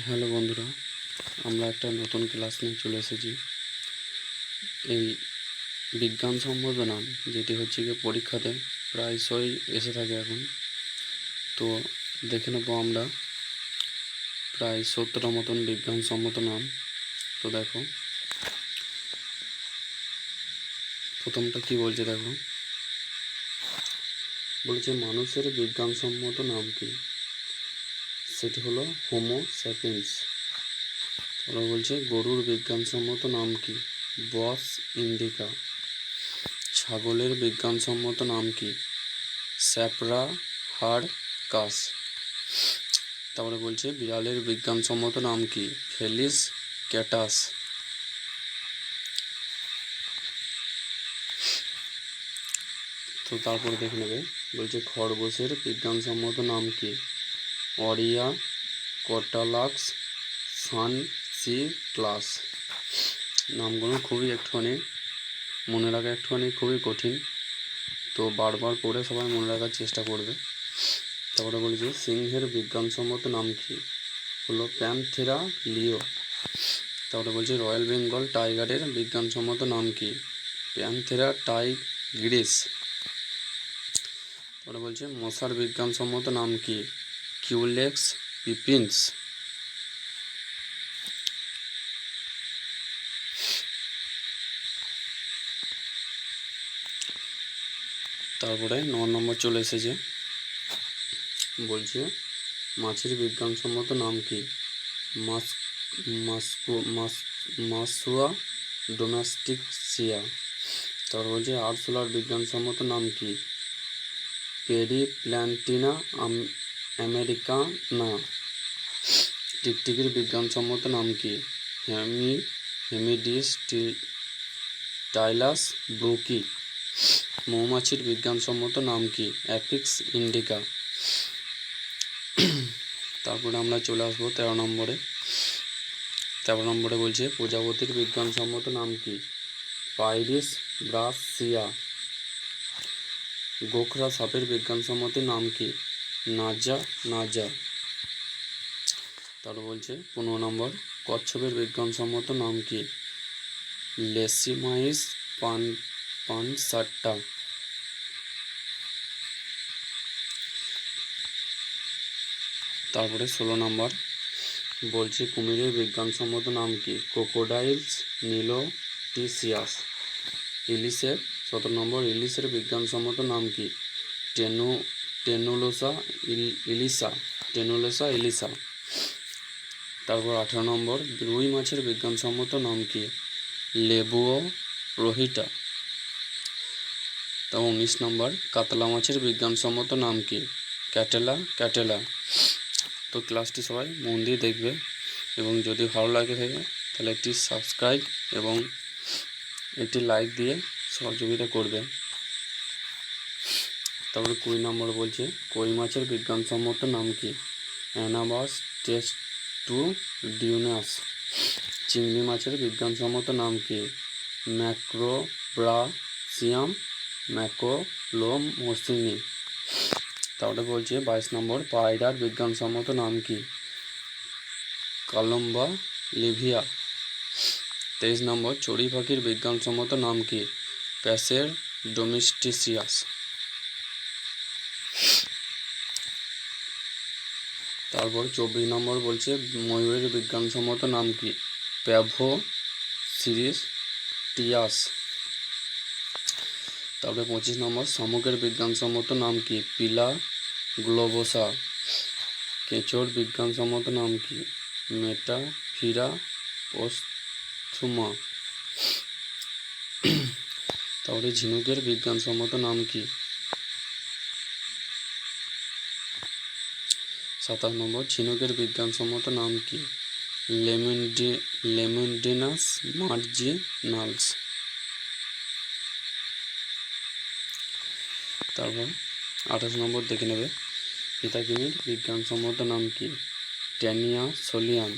Hello বন্ধুরা, আমরা একটা নতুন ক্লাস নিয়ে চলে এসেছি। এই বিজ্ঞানসম্মত নাম যেটি হচ্ছে গিয়ে পরীক্ষাতে প্রায়শই এসে থাকে এখন। তো দেখে নেব আমরা প্রায় সত্তরটা মতন বিজ্ঞানসম্মত নাম তো দেখো, প্রথমটা কি বলছে দেখো? বলেছে, মানুষের বিজ্ঞানসম্মত নাম কি? সেটি হলো হোমো স্যাপিয়েন্স ওরা বলছে, গরুর বিজ্ঞানসম্মত নাম কি? Bos indica. ছাগলের বিজ্ঞানসম্মত নাম কি? স্যাপরা হাড় কাস তারপরে বলছে, বিড়ালের বিজ্ঞানসম্মত নাম কি? ফেলিস ক্যাটাস। তো তারপরে দেখে নেবে, বলছে খরগোশের বিজ্ঞানসম্মত নাম কি? অরিয়া কটালাক্স সান সি ক্লাস। নামগুলো খুবই একটুখানি, মনে রাখা একটুখানি খুবই কঠিন। তো বারবার পড়ে সবাই মনে রাখার চেষ্টা করবে। তারপরে বলেছে সিংহের বিজ্ঞানসম্মত নাম কি? হলো প্যান্থেরা লিও। তারপরে বলছে, রয়্যাল বেঙ্গল টাইগারের বিজ্ঞানসম্মত নাম কি? প্যান্থেরা টাইগ্রিস। তারপরে বলছে, মশার বিজ্ঞানসম্মত নাম কি? কিউলেক্স পিপিন্স তারপরে ন নম্বর চলে এসেছে। বলছে, মাছের বিজ্ঞানসম্মত নাম কি? মাস, মাসকো, মাস, মাসুয়া ডোমেস্টিকসিয়া তারপর বলছে আরশোলার বিজ্ঞানসম্মত নাম কি? পেরিপ্ল্যান্টিনা আমেরিকানা টিকটিকির বিজ্ঞানসম্মত নাম কি? হেমি হেমিডিস টাইলাস, ব্রুকি। মৌমাছির বিজ্ঞানসম্মত নাম কি? Apis indica. তারপরে আমরা চলে আসব তেরো নম্বরে। তেরো নম্বরে বলছে, প্রজাপতির বিজ্ঞানসম্মত নাম কি? পাইরিস ব্রাসিয়া গোখরা সাপের বিজ্ঞানসম্মত নাম কি? নাজা নাজা। তারপর বলছে, পনেরো নম্বর, কচ্ছপের বিজ্ঞানসম্মত নাম কি? লেসিমাইস পান, পানসাট্টা। তারপরে ষোলো নম্বর, বলছে, কুমিরের বিজ্ঞানসম্মত নাম কি? Crocodylus niloticus. ইলিশের, সতেরো নম্বর, ইলিশের বিজ্ঞানসম্মত নাম কি? টেনু টেনুলোসা, ইল- ইলিশা টেনুলোসা ইলিশা তারপর আঠারো নম্বর, রুই মাছের বিজ্ঞানসম্মত নাম কি? লেবুও রোহিটা। তারপর উনিশ নম্বর, কাতলা মাছের বিজ্ঞানসম্মত নাম কি? ক্যাটেলা ক্যাটেলা। তো ক্লাসটি সবাই মন দিয়ে দেখবে এবং যদি ভালো লাগে থাকে, তাহলে একটি সাবস্ক্রাইব এবং একটি লাইক দিয়ে সহযোগিতা করবে। তারপরে কুড়ি নম্বর বলছে, কই মাছের বিজ্ঞানসম্মত নাম কি? অ্যানাবাস টেস্ট টু ডিউনাস। চিংড়ি মাছের বিজ্ঞানসম্মত নাম কি? ম্যাক্রোব্রাসিয়াম ম্যাকোলোমোসিনি তারপরে বলছে, বাইশ নম্বর, পায়রার বিজ্ঞানসম্মত নাম কি? কালম্বা লিভিয়া। তেইশ নম্বর, চড়ুই পাখির বিজ্ঞানসম্মত নাম কি? প্যাসের ডোমেস্টিসিয়াস তারপর চব্বিশ নম্বর বলছে, ময়ূরের বিজ্ঞানসম্মত নাম কি? Pavo cristatus. তারপরে পঁচিশ নম্বর, শামুকের বিজ্ঞানসম্মত নাম কি? Pila globosa. কেঁচোর বিজ্ঞানসম্মত নাম কি? মেটা ফিরা ওস্থুমা তারপরে ঝিনুকের বিজ্ঞানসম্মত নাম কি? সাতাশ নম্বর, ঝিনুকের বিজ্ঞানসম্মত নাম কি? লেমেন্ডি, লেমেন্ডিনাস মার্জিনালস তারপর আঠাশ নম্বর দেখে নেবে। পিতাকিমির বিজ্ঞানসম্মত নাম কি? ট্যানিয়া সোলিয়াম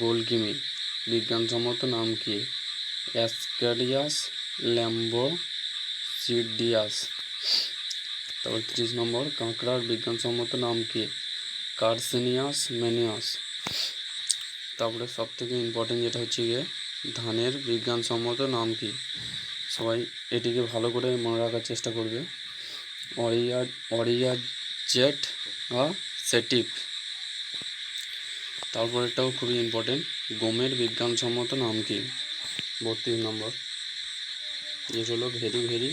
গোলকিমি, বিজ্ঞানসম্মত নাম কি? অ্যাসক্যারিয়াস ল্যাম্বো সিডিয়াস তারপর তিরিশ নম্বর, কাঁকড়ার বিজ্ঞানসম্মত নাম কি? কার্সেনিয়াস মেনিয়াস। তারপরে সব থেকে ইম্পর্টেন্ট যেটা হচ্ছে গিয়ে, ধানের বিজ্ঞানসম্মত নাম কি? সবাই এটিকে ভালো করে মনে রাখার চেষ্টা করবে। অরিয়া অরিয়া জেট বা সেটিভ তারপরেরটাও খুবই ইম্পর্টেন্ট গমের বিজ্ঞানসম্মত নাম কি? বত্রিশ নম্বর। যেটা হলো ভেরি ভেরি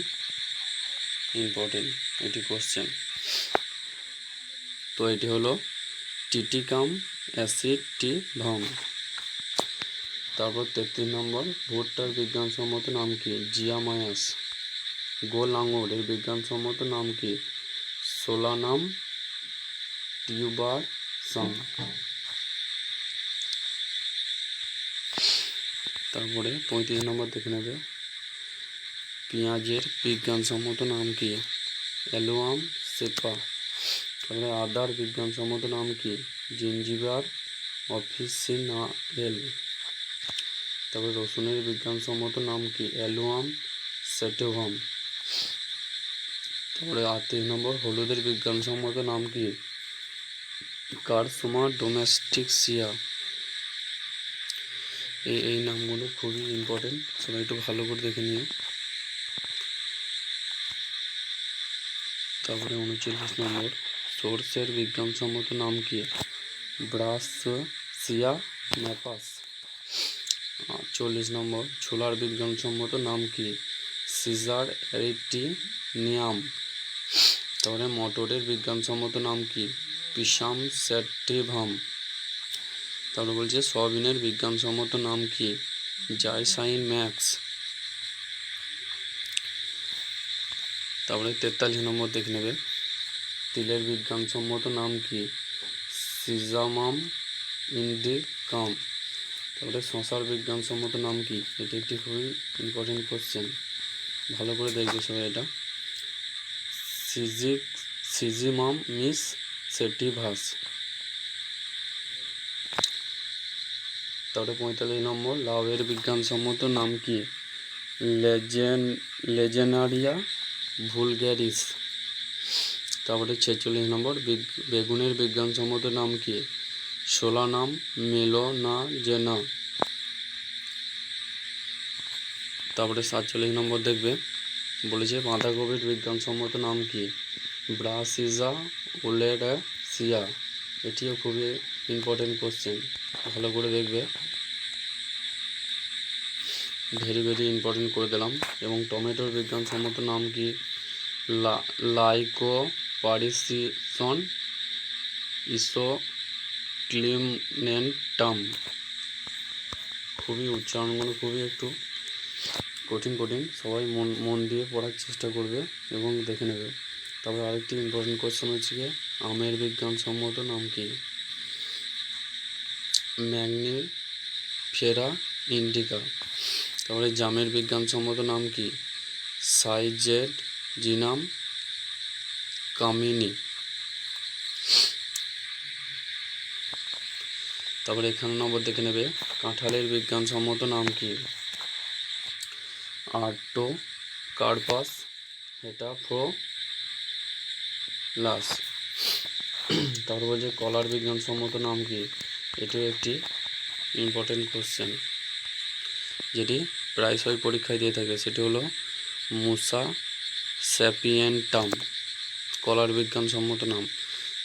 ইম্পর্টেন্ট এটি কোশ্চেন তো এটি হলো টিটিকাম অ্যাসিড টি ভাম তারপর তেত্রিশ নম্বর, ভুট্টার বিজ্ঞানসম্মত নাম কি? জিয়ামায়াস। গোল আঙুর, এর বিজ্ঞানসম্মত নাম কি? সোলানাম টিউবার সাম তারপরে পঁয়ত্রিশ নম্বর দেখে নেবে। পেঁয়াজের বিজ্ঞানসম্মত নাম কি? অ্যালোয়াম সেপা। তারপরে আদার বিজ্ঞানসম্মত নাম কি? জিঞ্জিবার অফিসিনারেল তারপরে রসুনের বিজ্ঞানসম্মত নাম কি? অ্যালোয়াম সেটোভাম তারপরে আটত্রিশ নম্বর, হলুদের বিজ্ঞানসম্মত নাম কি? কারসোমা ডোমেস্টিকসিয়া। এই এই নামগুলো খুবই ইম্পর্টেন্ট সবাই একটু ভালো করে দেখে নিও। তারপরে উনচল্লিশ নম্বর সোর্সের বিজ্ঞানসম্মত নাম কি? ব্রাসিয়া ম্যাপাস। চল্লিশ নম্বর। ছোলার বিজ্ঞানসম্মত নাম কি? সিজার এরিটিনিয়াম। তারপরে মটরের বিজ্ঞানসম্মত নাম কি? পিসাম স্যাটিভাম তারপরে বলছে সয়াবিনের বিজ্ঞানসম্মত নাম কি? জাইসাইন ম্যাক্স। তারপরে তেতাল্লিশ নম্বর দেখে নেবে। তিলের বিজ্ঞানসম্মত নাম কি? সিজামাম ইন্ডিকাম। তারপরে শশার বিজ্ঞানসম্মত নাম কি? এটি একটি খুবই ইম্পর্টেন্ট কোশ্চেন ভালো করে দেখবে সবাই এটা। সিজিক, সিজিমাম মিস সেটিভাস। তারপরে পঁয়তাল্লিশ নম্বর লাউয়ের বিজ্ঞানসম্মত নাম কি? লেজেন, লেজেনারিয়া ভুলগ্যারিস তারপরে ছেচল্লিশ নম্বর, বিগ- বেগুনের বিজ্ঞানসম্মত নাম কি? সোলানাম না তারপরে সাতচল্লিশ নম্বর দেখবে, বলেছে বাঁধাকপির বিজ্ঞানসম্মত নাম কি? ব্রাসিজা ওলেরাসিয়া এটিও খুবই ইম্পর্টেন্ট কোশ্চেন ভালো করে দেখবে। ভেরি ভেরি ইম্পর্টেন্ট করে দিলাম। এবং টমেটোর বিজ্ঞানসম্মত নাম কি? লাইকো পারিসিসন ইসো ক্লিমেন্টাম খুবই উচ্চারণগুলো খুবই একটু কঠিন কঠিন। সবাই মন মন দিয়ে পড়ার চেষ্টা করবে এবং দেখে নেবে। তারপর আরেকটি ইম্পর্টেন্ট কোশ্চেন হচ্ছে গিয়ে, আমের বিজ্ঞানসম্মত নাম কি? ম্যাগনি ফেরা ইন্ডিকা। তারপরে জামের বিজ্ঞানসম্মত নাম কি? সাইজেড জিনাম কামিনী তারপরে এখানে নম্বর দেখে নেবে। কাঁঠালের বিজ্ঞানসম্মত নাম কি? আর্টো কার্পাস, এটা ফ্রো লাস তারপর বলছে কলার বিজ্ঞানসম্মত নাম কি? এটিও একটি ইম্পর্টেন্ট কোশ্চেন যেটি প্রায়শই পরীক্ষায় দিয়ে থাকে। সেটি হলো মুসা স্যাপিয়েন্টাম। কলার বিজ্ঞানসম্মত নাম।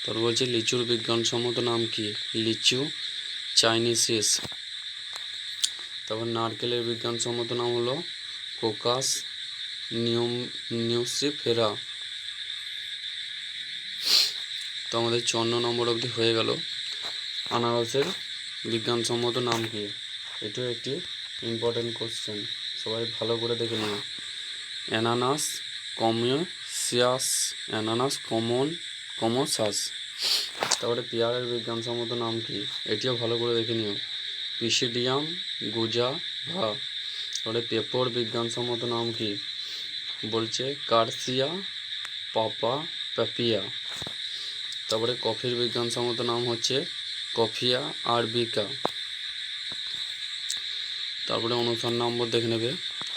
তারপর বলছে লিচুর বিজ্ঞানসম্মত নাম কি? লিচু চাইনিসিস তারপর নারকেলের বিজ্ঞানসম্মত নাম হলো কোকাস নিউম, নিউসিফেরা। তো আমাদের চুয়ান্ন নম্বর অবধি হয়ে গেল। আনারসের বিজ্ঞানসম্মত নাম কি? এটিও একটি ইম্পর্টেন্ট কোশ্চেন সবাই ভালো করে দেখে নিও। অ্যানানাস কমিয়াস অ্যানানাস কমন কমোসাস তারপরে পেয়ারের বিজ্ঞানসম্মত নাম কি? এটিও ভালো করে দেখে নিও। পিসিডিয়াম গুজা ভা তারপরে পেপর বিজ্ঞানসম্মত নাম কি? বলছে কার্সিয়া পাপা প্যাপিয়া তারপরে কফির বিজ্ঞানসম্মত নাম হচ্ছে কফিয়া আরবিকা তারপরে অনুসার নম্বর দেখে নেবে।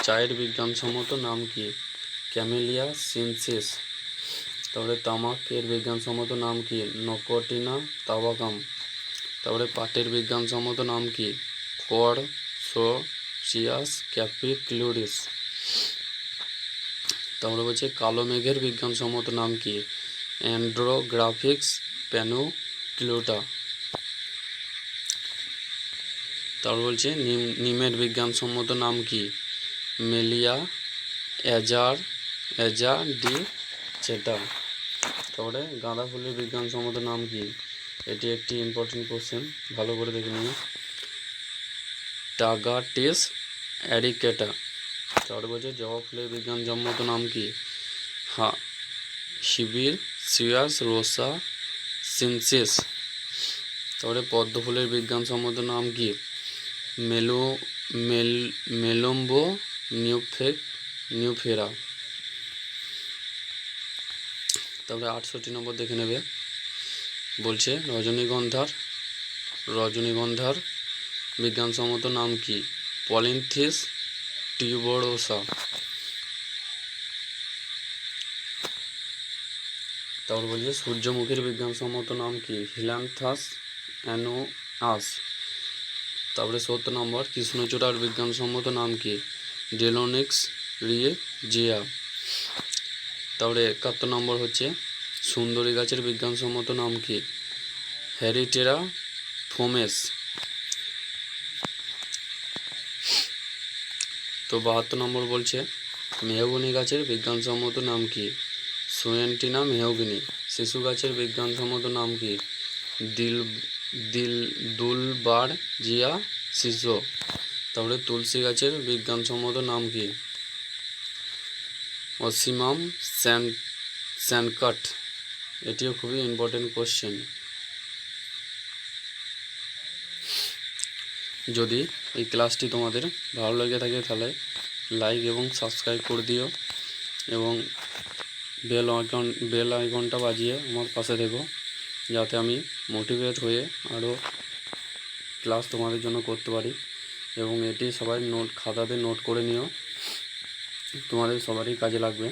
চায়ের বিজ্ঞানসম্মত নাম কি? ক্যামেলিয়া সিনসিস তারপরে তামাকের বিজ্ঞানসম্মত নাম কি? নকটিনা তাবাকাম তারপরে পাটের বিজ্ঞানসম্মত নাম কি? কর সো সিয়াস ক্যাপিক্লুরিস। তারপরে বলছে কালো মেঘের বিজ্ঞানসম্মত নাম কি? অ্যান্ড্রোগ্রাফিক্স প্যানোক্লুটা। তারপর বলছে নিম নিমের বিজ্ঞানসম্মত নাম কি? মেলিয়া অ্যাজার অ্যাজা ডি চেটা তারপরে গাঁদা ফুলের বিজ্ঞানসম্মত নাম কি? এটি একটি ইম্পর্টেন্ট কোশ্চেন ভালো করে দেখে নিন টাগাটিস অ্যারিকেটা। তারপরে বলছে জবা ফুলের বিজ্ঞানসম্মত নাম কি? হা, শিবির, সিয়াস, রোসা, সিনসিস। তারপরে পদ্ম ফুলের বিজ্ঞানসম্মত নাম কি? মেলো, মেল, মেলম্বো, নিউফেক, নিউফেরা। তারপরে আটষট্টি নম্বর দেখে নেবে। বলছে, রজনীগন্ধার রজনীগন্ধার বিজ্ঞানসম্মত নাম কি? পলিনথিস টিউবরোসা। তারপর বলছে, সূর্যমুখীর বিজ্ঞানসম্মত নাম কি? হিলান্থাস অ্যানোআস তারপরে সত্তর নম্বর, কৃষ্ণচূড়ার বিজ্ঞানসম্মত নাম কি? ডেলোনিক্স রিয়ে জিয়া তারপরে একাত্তর নম্বর হচ্ছে সুন্দরী গাছের বিজ্ঞানসম্মত নাম কি? হ্যারিটেরা ফোমেস। তো বাহাত্তর নম্বর বলছে, মেহগনি গাছের বিজ্ঞানসম্মত নাম কি? Swietenia mahagoni. শিশু গাছের বিজ্ঞানসম্মত নাম কি? দিল দিল দুলবার জিয়া শিশু। তারপরে তুলসী গাছের বিজ্ঞানসম্মত নাম কি? অসিমাম স্যান, স্যানকাট। এটিও খুবই ইম্পর্টেন্ট কোশ্চেন যদি এই ক্লাসটি তোমাদের ভালো লেগে থাকে, তাহলে লাইক এবং সাবস্ক্রাইব করে দিও এবং বেল আইকন বেল আইকনটা বাজিয়ে আমার পাশে দেখো যাতে আমি মোটিভেট হয়ে আরও ক্লাস তোমাদের জন্য করতে পারি এবং এটি সবাই নোট খাতাতে নোট করে নিও। তোমাদের সবারই কাজে লাগবে।